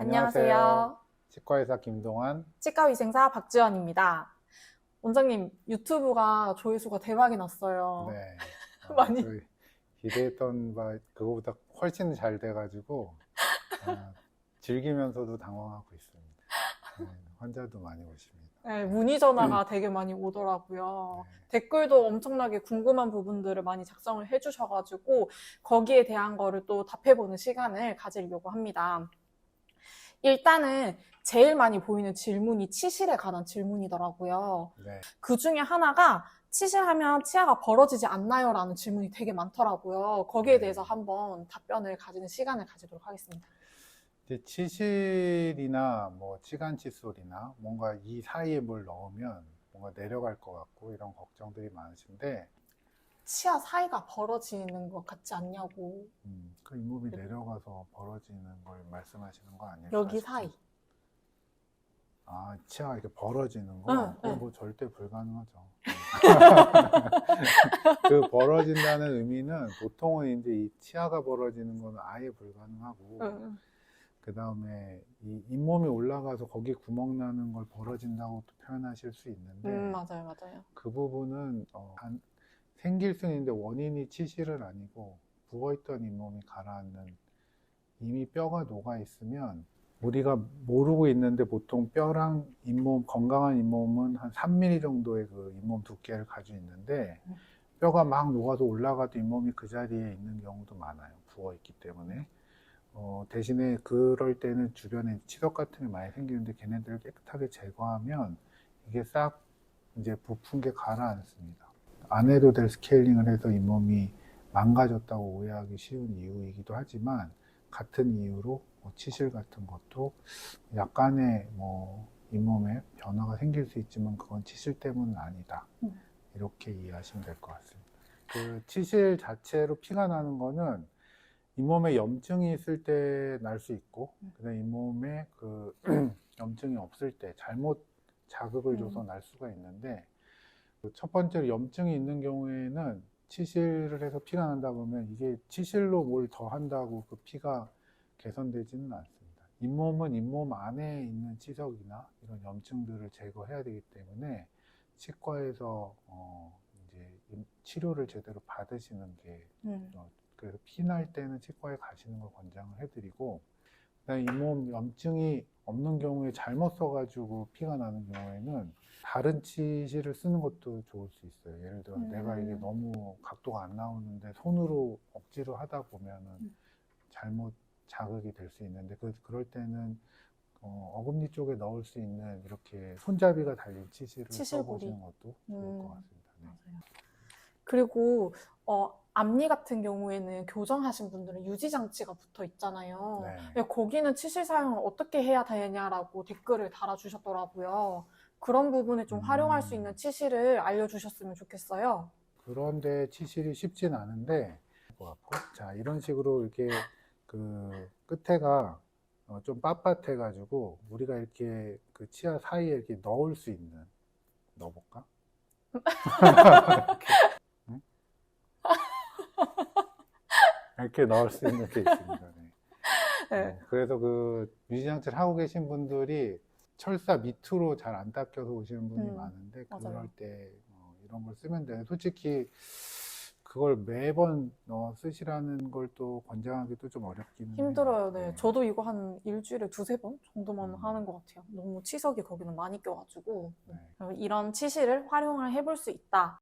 안녕하세요. 치과의사 김동환. 치과위생사 박지원입니다. 원장님, 유튜브가 조회수가 대박이 났어요. 네. 어, 많이- 저희 기대했던 바 그거보다 훨씬 잘 돼가지고 아, 즐기면서도 당황하고 있습니다. 네, 환자도 많이 오십니다. 네, 문의 전화가 되게 많이 오더라고요. 네. 댓글도 엄청나게 궁금한 부분들을 많이 작성을 해주셔가지고 거기에 대한 거를 또 답해보는 시간을 가지려고 합니다. 일단은 제일 많이 보이는 질문이 치실에 관한 질문이더라고요. 네. 그 중에 하나가 치실하면 치아가 벌어지지 않나요? 라는 질문이 되게 많더라고요. 거기에 네. 대해서 한번 답변을 가지는 시간을 가지도록 하겠습니다. 이제 치실이나 뭐 치간 칫솔이나 뭔가 이 사이에 뭘 넣으면 뭔가 내려갈 것 같고 이런 걱정들이 많으신데 치아 사이가 벌어지는 것 같지 않냐고. 음, 그 잇몸이 내려가서 벌어지는 걸 말씀하시는 거 아니에요? 여기 사이. 아, 치아가 이렇게 벌어지는 거? 응, 그건 응. 뭐 절대 불가능하죠. 그 벌어진다는 의미는 보통은 이제 이 치아가 벌어지는 거는 아예 불가능하고, 응. 그 다음에 이 잇몸이 올라가서 거기 구멍 나는 걸 벌어진다고 또 표현하실 수 있는데, 음, 맞아요, 맞아요. 그 부분은 어, 단- 생길 수는 있는데 원인이 치실은 아니고 부어있던 잇몸이 가라앉는 이미 뼈가 녹아 있으면 우리가 모르고 있는데 보통 뼈랑 잇몸 건강한 잇몸은 한 3mm 정도의 그 잇몸 두께를 가지고 있는데 음. 뼈가 막 녹아서 올라가도 잇몸이 그 자리에 있는 경우도 많아요 부어 있기 때문에 어, 대신에 그럴 때는 주변에 치석 같은 게 많이 생기는데 걔네들을 깨끗하게 제거하면 이게 싹 이제 부푼 게 가라앉습니다. 안 해도 될 스케일링을 해서 잇몸이 망가졌다고 오해하기 쉬운 이유이기도 하지만 같은 이유로 뭐 치실 같은 것도 약간의 뭐 잇몸에 변화가 생길 수 있지만 그건 치실 때문은 아니다. 음. 이렇게 이해하시면 될 것 같습니다. 그 치실 자체로 피가 나는 거는 잇몸에 염증이 있을 때 날 수 있고, 음. 그다음 잇몸에 그 염증이 없을 때 잘못 자극을 음. 줘서 날 수가 있는데, 그 첫 번째로 염증이 있는 경우에는 치실을 해서 피가 난다 그러면 이게 치실로 뭘 더 한다고 그 피가 개선되지는 않습니다. 잇몸은 잇몸 안에 있는 치석이나 이런 염증들을 제거해야 되기 때문에 치과에서 어 이제 임- 치료를 제대로 받으시는 게 음. 그래서 피 날 때는 치과에 가시는 걸 권장을 해드리고 잇몸 염증이 없는 경우에 잘못 써가지고 피가 나는 경우에는 다른 치실을 쓰는 것도 좋을 수 있어요. 예를 들어 음. 내가 이게 너무 각도가 안 나오는데 손으로 억지로 하다 보면은 음. 잘못 자극이 될 수 있는데 그, 그럴 때는 어, 어금니 쪽에 넣을 수 있는 이렇게 손잡이가 달린 치실을 치실고리. 써보시는 것도 좋을 음. 것 같습니다. 네. 맞아요. 그리고 어, 앞니 같은 경우에는 교정하신 분들은 유지 장치가 붙어 있잖아요. 네. 거기는 치실 사용을 어떻게 해야 되냐라고 댓글을 달아주셨더라고요. 그런 부분에 좀 음. 활용할 수 있는 치실을 알려주셨으면 좋겠어요. 그런데 치실이 쉽진 않은데 것 같고 자 이런 식으로 이렇게 그 끝에가 어, 좀 빳빳해 가지고 우리가 이렇게 그 치아 사이에 이렇게 넣을 수 있는 넣어볼까? 이렇게, 응? 이렇게 넣을 수 있는 게 있습니다. 네. 네. 어, 그래서 그 유지장치를 하고 계신 분들이 철사 밑으로 잘 안 닦여서 오시는 분이 음, 많은데 맞아요. 그럴 때 어, 이런 걸 쓰면 되는데 솔직히 그걸 매번 어, 쓰시라는 걸 또 권장하기도 좀 어렵기는 힘들어요. 해요. 네. 저도 이거 한 일주일에 두세 번 정도만 음. 하는 것 같아요. 너무 치석이 거기는 많이 껴가지고. 네. 이런 치실을 활용을 해볼 수 있다.